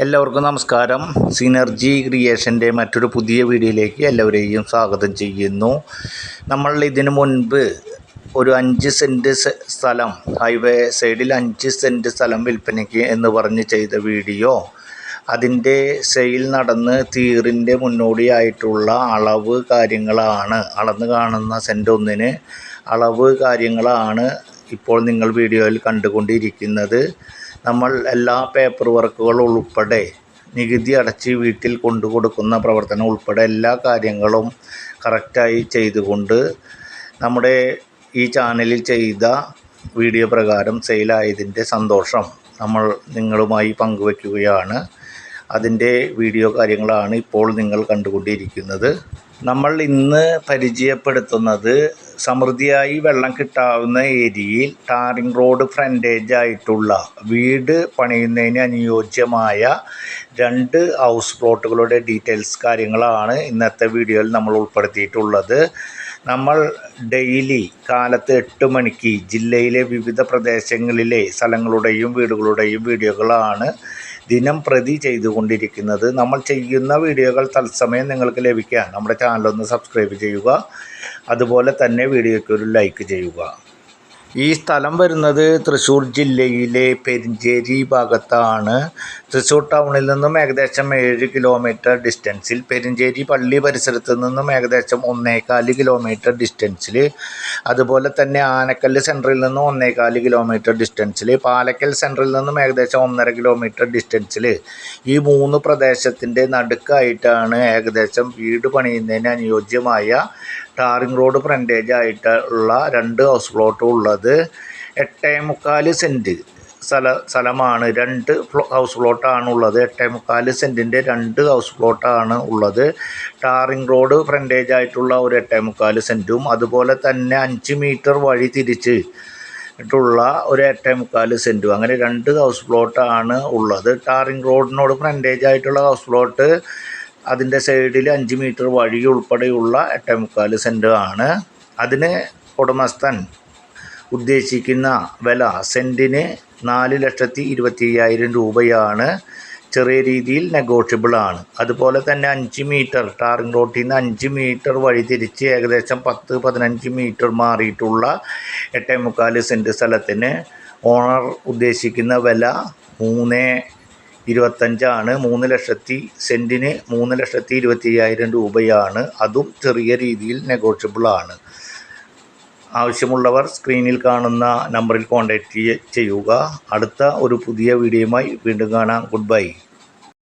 എല്ലാവർക്കും നമസ്കാരം. സിനർജി ക്രിയേഷന്റെ മറ്റൊരു പുതിയ വീഡിയോയിലേക്ക് എല്ലാവരെയും സ്വാഗതം ചെയ്യുന്നു. നമ്മൾ ഇതിനു മുൻപ് ഒരു അഞ്ച് സെന്റ് സ്ഥലം ഹൈവേ സൈഡിൽ അഞ്ച് സെന്റ് സ്ഥലം വിൽപ്പനയ്ക്ക് എന്ന് പറഞ്ഞ് ചെയ്ത വീഡിയോ. അതിന്റെ സെയിൽ നടന്ന് തീറിന്റെ മുന്നോടിയായിട്ടുള്ള അളവ് കാര്യങ്ങളാണ്. അളന്ന് കാണുന്ന സെന്റ് ഒന്നിന് അളവ് കാര്യങ്ങളാണ് ഇപ്പോൾ നിങ്ങൾ വീഡിയോയിൽ കണ്ടുകൊണ്ടിരിക്കുന്നത്. നമ്മൾ എല്ലാ പേപ്പർ വർക്കുകളും ഉൾപ്പെടെ നികുതി അടച്ച് വീട്ടിൽ കൊണ്ടു കൊടുക്കുന്ന പ്രവർത്തനം ഉൾപ്പെടെ എല്ലാ കാര്യങ്ങളും കറക്റ്റായി ചെയ്തുകൊണ്ട് നമ്മുടെ ഈ ചാനലിൽ ചെയ്ത വീഡിയോ പ്രകാരം സെയിലായതിന്റെ സന്തോഷം നമ്മൾ നിങ്ങളുമായി പങ്കുവയ്ക്കുകയാണ് അതിന്റെ വീഡിയോ കാര്യങ്ങളാണ് ഇപ്പോൾ നിങ്ങൾ കണ്ടുകൊണ്ടിരിക്കുന്നത്. നമ്മൾ ഇന്ന് പരിചയപ്പെടുത്തുന്നത് സമൃദ്ധിയായി വെള്ളം കിട്ടാവുന്ന ഏരിയയിൽ ടാറിംഗ് റോഡ് ഫ്രണ്ടേജ് ആയിട്ടുള്ള വീട് പണിയുന്നതിന് അനുയോജ്യമായ രണ്ട് ഹൗസ് പ്ലോട്ടുകളുടെ ഡീറ്റെയിൽസ് കാര്യങ്ങളാണ് ഇന്നത്തെ വീഡിയോയിൽ നമ്മൾ ഉൾപ്പെടുത്തിയിട്ടുള്ളത്. നമ്മൾ ഡെയിലി കാലത്ത് എട്ട് മണിക്ക് ജില്ലയിലെ വിവിധ പ്രദേശങ്ങളിലെ സ്ഥലങ്ങളുടെയും വീടുകളുടെയും വീഡിയോകളാണ് ദിനം പ്രതി ചെയ്തുകൊണ്ടിരിക്കുന്നത്. നമ്മൾ ചെയ്യുന്ന വീഡിയോകൾ തത്സമയം നിങ്ങൾക്ക് ലഭിക്കാൻ നമ്മുടെ ചാനലൊന്ന് സബ്സ്ക്രൈബ് ചെയ്യുക. അതുപോലെ തന്നെ വീഡിയോയ്ക്ക് ഒരു ലൈക്ക് ചെയ്യുക. ഈ സ്ഥലം വരുന്നത് തൃശ്ശൂർ ജില്ലയിലെ പെരിഞ്ചേരി ഭാഗത്താണ്. തൃശ്ശൂർ ടൗണിൽ നിന്നും ഏകദേശം ഏഴ് കിലോമീറ്റർ ഡിസ്റ്റൻസിൽ പെരിഞ്ചേരി പള്ളി പരിസരത്ത് നിന്നും ഏകദേശം ഒന്നേകാൽ കിലോമീറ്റർ ഡിസ്റ്റൻസിൽ അതുപോലെ തന്നെ ആനക്കല്ല് സെന്ററിൽ നിന്നും ഒന്നേകാൽ കിലോമീറ്റർ ഡിസ്റ്റൻസിൽ പാലക്കൽ സെന്ററിൽ നിന്നും ഏകദേശം ഒന്നര കിലോമീറ്റർ ഡിസ്റ്റൻസിൽ ഈ മൂന്ന് പ്രദേശത്തിന്റെ നടുക്കായിട്ടാണ് ഏകദേശം വീട് പണിയുന്നതിന് അനുയോജ്യമായ ടാറിംഗ് റോഡ് ഫ്രണ്ടേജ് ആയിട്ടുള്ള രണ്ട് ഹൗസ് പ്ലോട്ടും ഉള്ളത്. എട്ടേ മുക്കാൽ സെന്റ് സ്ഥല സ്ഥലമാണ്. രണ്ട് ഹൗസ് പ്ലോട്ടാണ് ഉള്ളത്. എട്ടേ മുക്കാൽ സെന്റിന്റെ രണ്ട് ഹൗസ് പ്ലോട്ടാണ് ഉള്ളത്. ടാറിംഗ് റോഡ് ഫ്രണ്ടേജ് ആയിട്ടുള്ള ഒരു എട്ടേ മുക്കാൽ സെന്റും അതുപോലെ തന്നെ അഞ്ച് മീറ്റർ വഴി തിരിച്ച് ട്ടുള്ള ഒരു എട്ടേ മുക്കാൽ സെന്റും അങ്ങനെ രണ്ട് ഹൗസ് പ്ലോട്ടാണ് ഉള്ളത്. ടാറിംഗ് റോഡിനോട് ഫ്രണ്ടേജ് ആയിട്ടുള്ള ഹൗസ് പ്ലോട്ട് അതിന്റെ സൈഡിൽ അഞ്ച് മീറ്റർ വഴി ഉൾപ്പെടെയുള്ള എട്ടേ മുക്കാൽ ആണ് അതിന് ഉടമസ്ഥൻ ഉദ്ദേശിക്കുന്ന വില സെന്റിന് നാല് ലക്ഷത്തി ഇരുപത്തി അയ്യായിരം രൂപയാണ്. ചെറിയ രീതിയിൽ നെഗോഷ്യബിൾ ആണ്. അതുപോലെ തന്നെ അഞ്ച് മീറ്റർ ടാറിംഗ് റോട്ടിൽ നിന്ന് അഞ്ച് മീറ്റർ വഴി തിരിച്ച് ഏകദേശം പത്ത് പതിനഞ്ച് മീറ്റർ മാറിയിട്ടുള്ള എട്ടേ മുക്കാൽ സെന്റ് സ്ഥലത്തിന് ഓണർ ഉദ്ദേശിക്കുന്ന വില മൂന്ന് ഇരുപത്തഞ്ചാണ് മൂന്ന് ലക്ഷത്തി സെന്റിന് മൂന്ന് ലക്ഷത്തി ഇരുപത്തി അയ്യായിരം രൂപയാണ്. അതും ചെറിയ രീതിയിൽ നെഗോഷ്യബിളാണ് ആവശ്യമുള്ളവർ സ്ക്രീനിൽ കാണുന്ന നമ്പറിൽ കോൺടാക്റ്റ് ചെയ്യുക. അടുത്ത ഒരു പുതിയ വീഡിയോയുമായി വീണ്ടും കാണാം. Good bye